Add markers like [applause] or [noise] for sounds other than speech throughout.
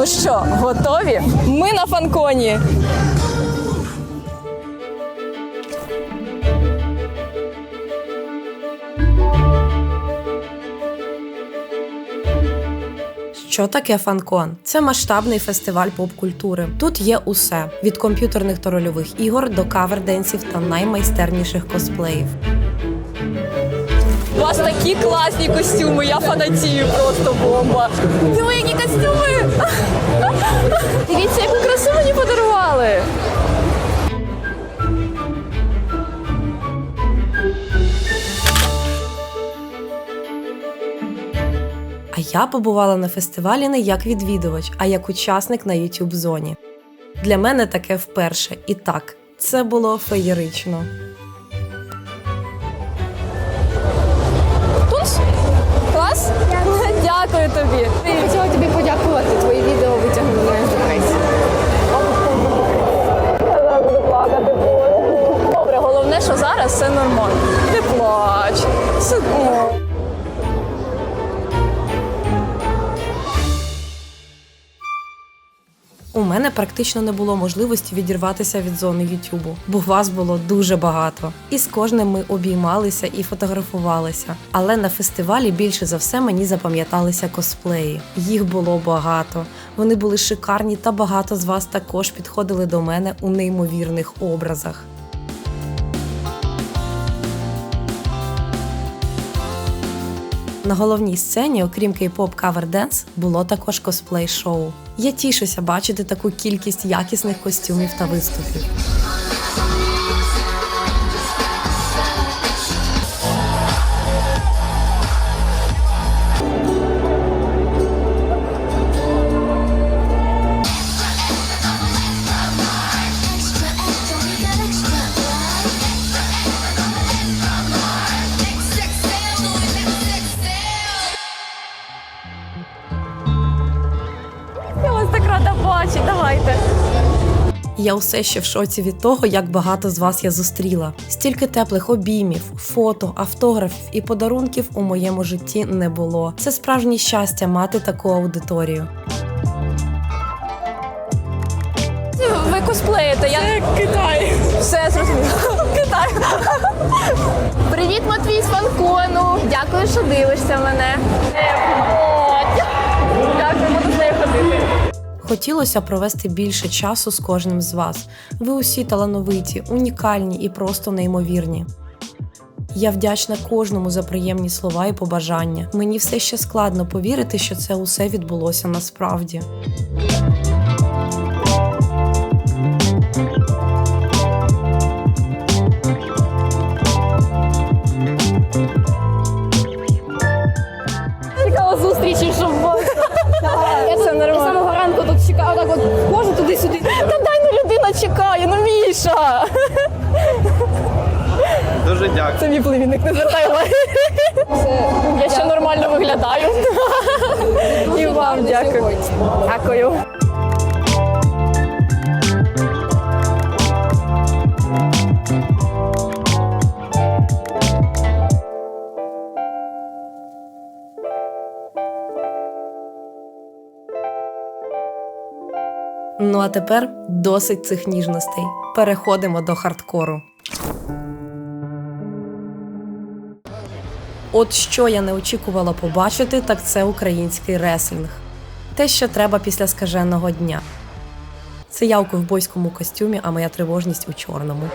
Ну що, готові? Ми на фанконі. Що таке фанкон? Це масштабний фестиваль поп-культури. Тут є усе: від комп'ютерних та рольових ігор до каверденсів та наймайстерніших косплеїв. Такі класні костюми, я фанатію, просто бомба. Диви, які костюми! Дивіться, яку красу мені подарували. А я побувала на фестивалі не як відвідувач, а як учасник на youtube зоні. Для мене таке вперше. І так, це було феєрично. Дякую тобі. Хотіла тобі подякувати. Твої відео витягнули мене з депресії. Добре, головне, що зараз все нормально. Не плач. Все... мене практично не було можливості відірватися від зони Ютубу, бо вас було дуже багато. І з кожним ми обіймалися і фотографувалися. Але на фестивалі більше за все мені запам'яталися косплеї. Їх було багато. Вони були шикарні, та багато з вас також підходили до мене у неймовірних образах. На головній сцені, окрім кей-поп кавер денс, було також косплей-шоу. Я тішуся бачити таку кількість якісних костюмів та виступів. Я усе ще в шоці від того, як багато з вас я зустріла. Стільки теплих обіймів, фото, автографів і подарунків у моєму житті не було. Це справжнє щастя мати таку аудиторію. Ви косплеїте, я... Це Китай. Все зрозуміло. [laughs] Китай. Привіт, Матвій з фанкону. Дякую, що дивишся мене. Хотілося провести більше часу з кожним з вас. Ви усі талановиті, унікальні і просто неймовірні. Я вдячна кожному за приємні слова і побажання. Мені все ще складно повірити, що це усе відбулося насправді. Дякую. Дякую. Ну а тепер досить цих ніжностей. Переходимо до хардкору. От що я не очікувала побачити, так це український реслінг. Те, що треба після скаженого дня. Це я у ковбойському костюмі, а моя тривожність у чорному.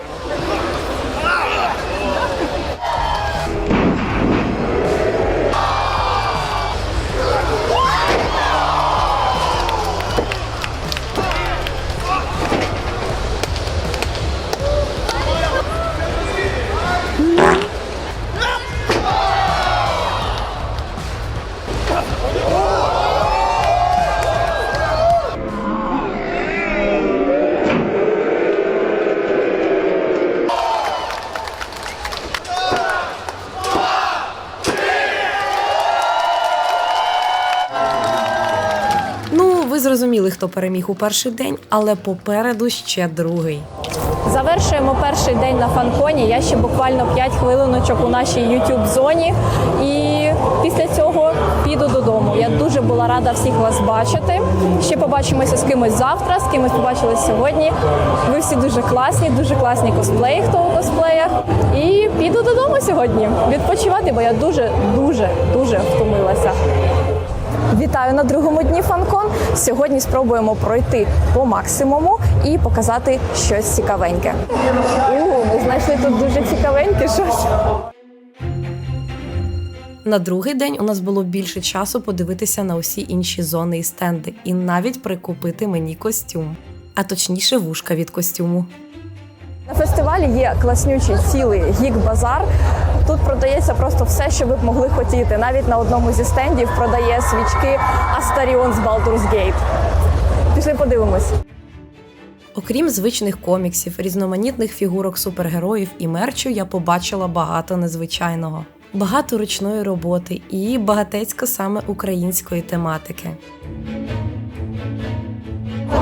Хто переміг у перший день, але попереду ще другий. Завершуємо перший день на фанконі. Я ще буквально 5 хвилиночок у нашій youtube зоні. І після цього піду додому. Я дуже була рада всіх вас бачити. Ще побачимося з кимось завтра, з кимось побачились сьогодні. Ви всі дуже класні, дуже класні косплеї, хто у косплеях. І піду додому сьогодні відпочивати, бо я дуже, дуже, дуже втомилася. Вітаю на другому дні фанкон. Сьогодні спробуємо пройти по максимуму і показати щось цікавеньке. У, ми знайшли тут дуже цікавеньке щось. На другий день у нас було більше часу подивитися на усі інші зони і стенди, і навіть прикупити мені костюм, а точніше вушка від костюму. На фестивалі є класнючий цілий гік-базар. Тут продається просто все, що ви б могли хотіти. Навіть на одному зі стендів продає свічки Астаріон з Baldur's Gate. Пішли подивимось. Окрім звичних коміксів, різноманітних фігурок супергероїв і мерчу, я побачила багато незвичайного. Багато ручної роботи і багатецько саме української тематики.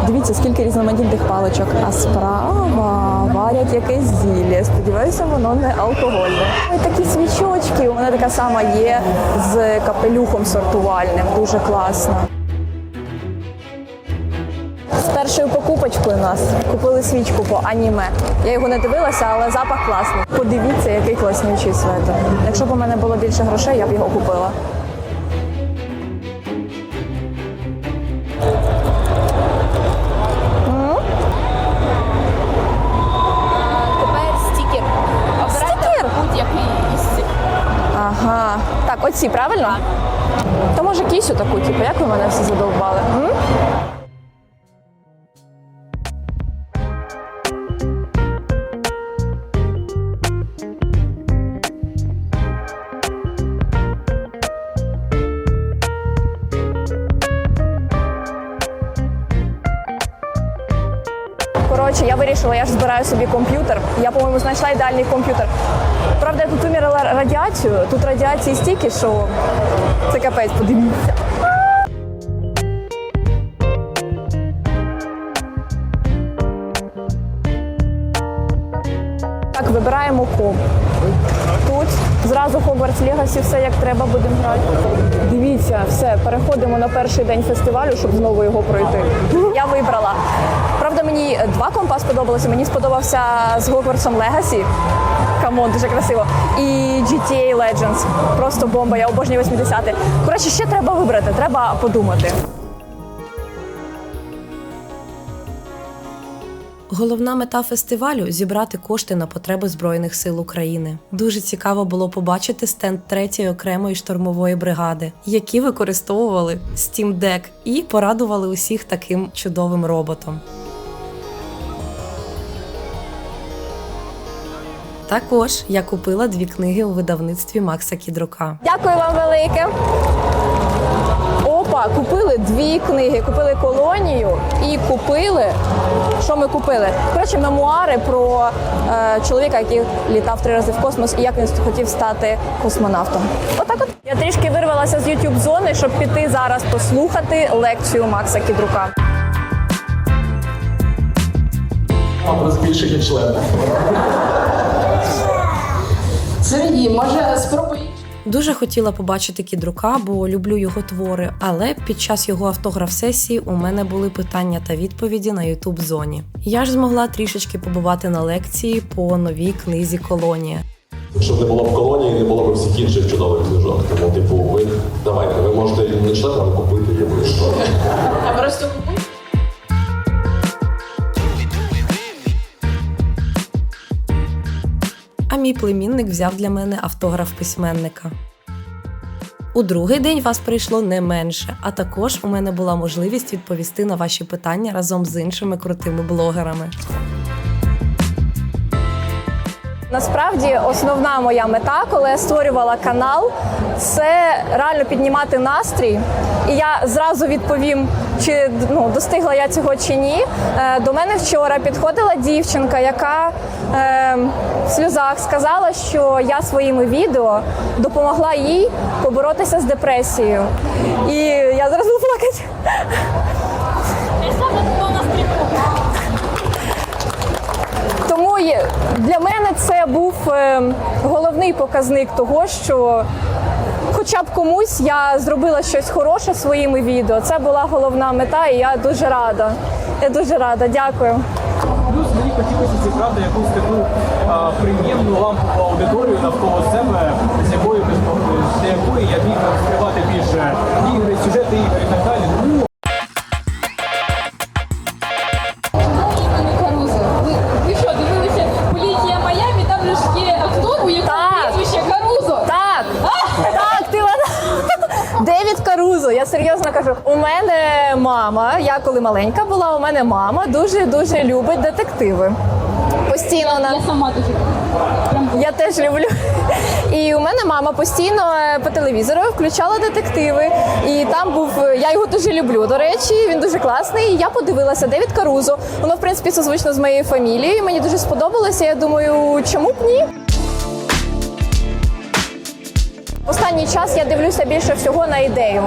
Дивіться, скільки різноманітних паличок. А справа варять якесь зілля. Сподіваюся, воно не алкогольне. Ой, такі свічочки. Вона така сама є з капелюхом сортувальним. Дуже класно. З першою покупочкою нас купили свічку по аніме. Я його не дивилася, але запах класний. Подивіться, який класнючий светр. Якщо б у мене було більше грошей, я б його купила. Так, правильно? Та може кісю таку, типу, як ви мене всі задовбали? М? Вирішила, я ж збираю собі комп'ютер. Я, по-моєму, знайшла ідеальний комп'ютер. Правда, я тут виміряла радіацію. Тут радіації стільки, що це капець, подивіться. Так, вибираємо комп. Тут зразу Хогвартс Легасі, все як треба будемо грати. Дивіться, все, переходимо на перший день фестивалю, щоб знову його пройти. Я вибрала. Правда, мені два компа сподобалося. Мені сподобався з Хогвартсом Легасі. Камон, дуже красиво. І GTA Legends. Просто бомба, я обожнюю 80-ті. Коротше, ще треба вибрати, треба подумати. Головна мета фестивалю зібрати кошти на потреби Збройних сил України. Дуже цікаво було побачити стенд третьої окремої штурмової бригади, які використовували Steam Deck і порадували усіх таким чудовим роботом. Також я купила дві книги у видавництві Макса Кідрука. Дякую вам велике. Опа, купили дві книги. Купили колонію і купили. Що ми купили? Коротше, мемуари про е, чоловіка, який літав три рази в космос і як він хотів стати космонавтом. Отак от. Я трішки вирвалася з youtube зони, щоб піти зараз послухати лекцію Макса Кідрука. Про збільшення члена. Сергій, може спробуй Дуже хотіла побачити кідрука, бо люблю його твори. Але під час його автограф-сесії у мене були питання та відповіді на ютуб зоні. Я ж змогла трішечки побувати на лекції по новій книзі Колонія. Щоб не було б колонії, не було б всіх інших чудових книжок. Тому, типу, ви давайте, ви можете не читати, але купити я а просто мій племінник взяв для мене автограф письменника. У другий день вас прийшло не менше, а також у мене була можливість відповісти на ваші питання разом з іншими крутими блогерами. Насправді основна моя мета, коли я створювала канал, це реально піднімати настрій. І я зразу відповім, чи ну, достигла я цього чи ні. Е, до мене вчора підходила дівчинка, яка е, в сльозах сказала, що я своїми відео допомогла їй поборотися з депресією. І я зараз буду плакати. Тому для мене це був е, головний показник того, що хоча б комусь я зробила щось хороше своїми відео. Це була головна мета, і я дуже рада. Я дуже рада. Дякую. Плюс мені хотілося зібрати якусь таку а, приємну лампову аудиторію навколо себе, з якою без- для якої я міг розкривати більше ігри, сюжети ігор і так далі. Серйозно кажу. У мене мама, я коли маленька була, у мене мама дуже дуже любить детективи. Постійно Я на сама дуже я теж люблю. І у мене мама постійно е, по телевізору включала детективи. І там був е, я його дуже люблю. До речі, він дуже класний. І я подивилася Девід Карузо. Воно в принципі созвучно з моєю фамілією. Мені дуже сподобалося. Я думаю, чому б ні? Останній час я дивлюся більше всього на ідею.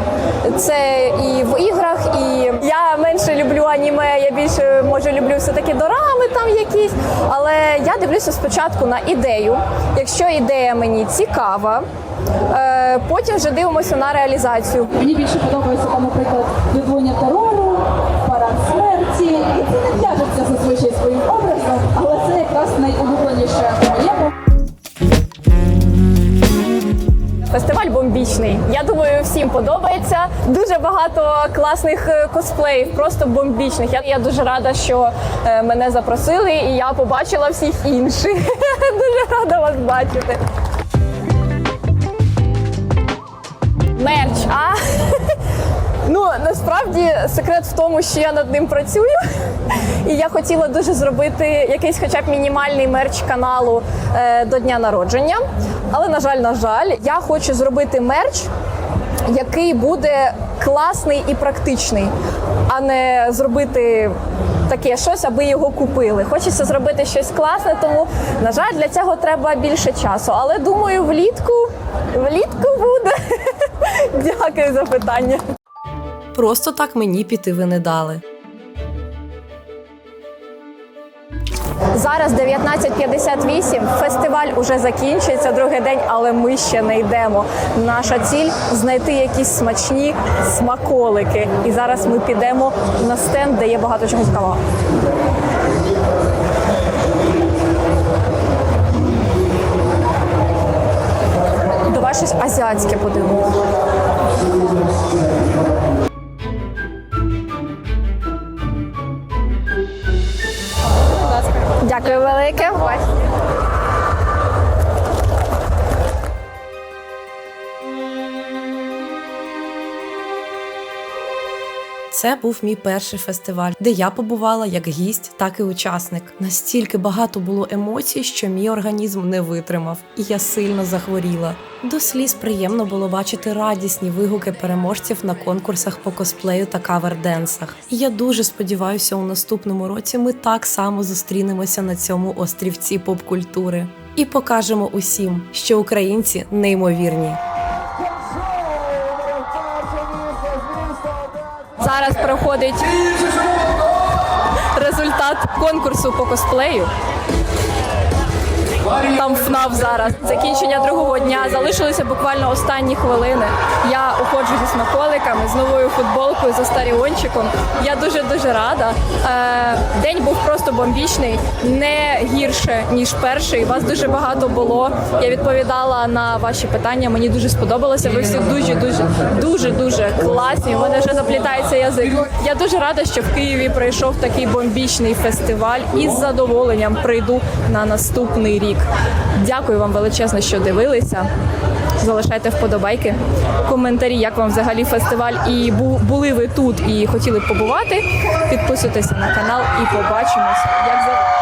Це і в іграх, і я менше люблю аніме, я більше може люблю все-таки дорами там якісь. Але я дивлюся спочатку на ідею. Якщо ідея мені цікава, е, потім вже дивимося на реалізацію. Мені більше подобається там, наприклад, видвоєння терору, парад смерті. І це не в'яжеться зазвичай своїм образом, бомбічний. Я думаю, всім подобається. Дуже багато класних е, косплеїв, просто бомбічних. Я, я дуже рада, що е, мене запросили, і я побачила всіх інших. [laughs] дуже рада вас бачити. Мерч, а ну насправді секрет в тому, що я над ним працюю, і я хотіла дуже зробити якийсь, хоча б мінімальний мерч каналу е, до дня народження. Але на жаль, на жаль, я хочу зробити мерч, який буде класний і практичний, а не зробити. Таке щось, аби його купили. Хочеться зробити щось класне, тому на жаль, для цього треба більше часу. Але думаю, влітку влітку буде. [laughs] Дякую за питання. Просто так мені піти ви не дали. Зараз 19.58, Фестиваль уже закінчується другий день, але ми ще не йдемо. Наша ціль знайти якісь смачні смаколики. І зараз ми підемо на стенд, де є багато чого цікавого. Давай щось азіатське подивимось. Дякую велике. Це був мій перший фестиваль, де я побувала як гість, так і учасник. Настільки багато було емоцій, що мій організм не витримав, і я сильно захворіла. До сліз приємно було бачити радісні вигуки переможців на конкурсах по косплею та каверденсах. І я дуже сподіваюся, у наступному році ми так само зустрінемося на цьому острівці поп-культури і покажемо усім, що українці неймовірні. Зараз проходить результат конкурсу по косплею. Там ФНАФ зараз. Закінчення другого дня. Залишилися буквально останні хвилини. Я уходжу зі смаколиками, з новою футболкою, за старіончиком. Я дуже дуже рада. Е, день був просто бомбічний, не гірше ніж перший. Вас дуже багато було. Я відповідала на ваші питання. Мені дуже сподобалося. Ви всі дуже дуже дуже дуже класні. У мене вже заплітається язик. Я дуже рада, що в Києві пройшов такий бомбічний фестиваль і з задоволенням прийду на наступний рік. Дякую вам величезно, що дивилися. Залишайте вподобайки, коментарі, як вам взагалі фестиваль, і були ви тут і хотіли б побувати. Підписуйтеся на канал і побачимося. Як завжди.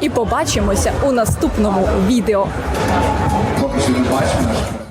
І побачимося у наступному відео. Поки що не бачимо.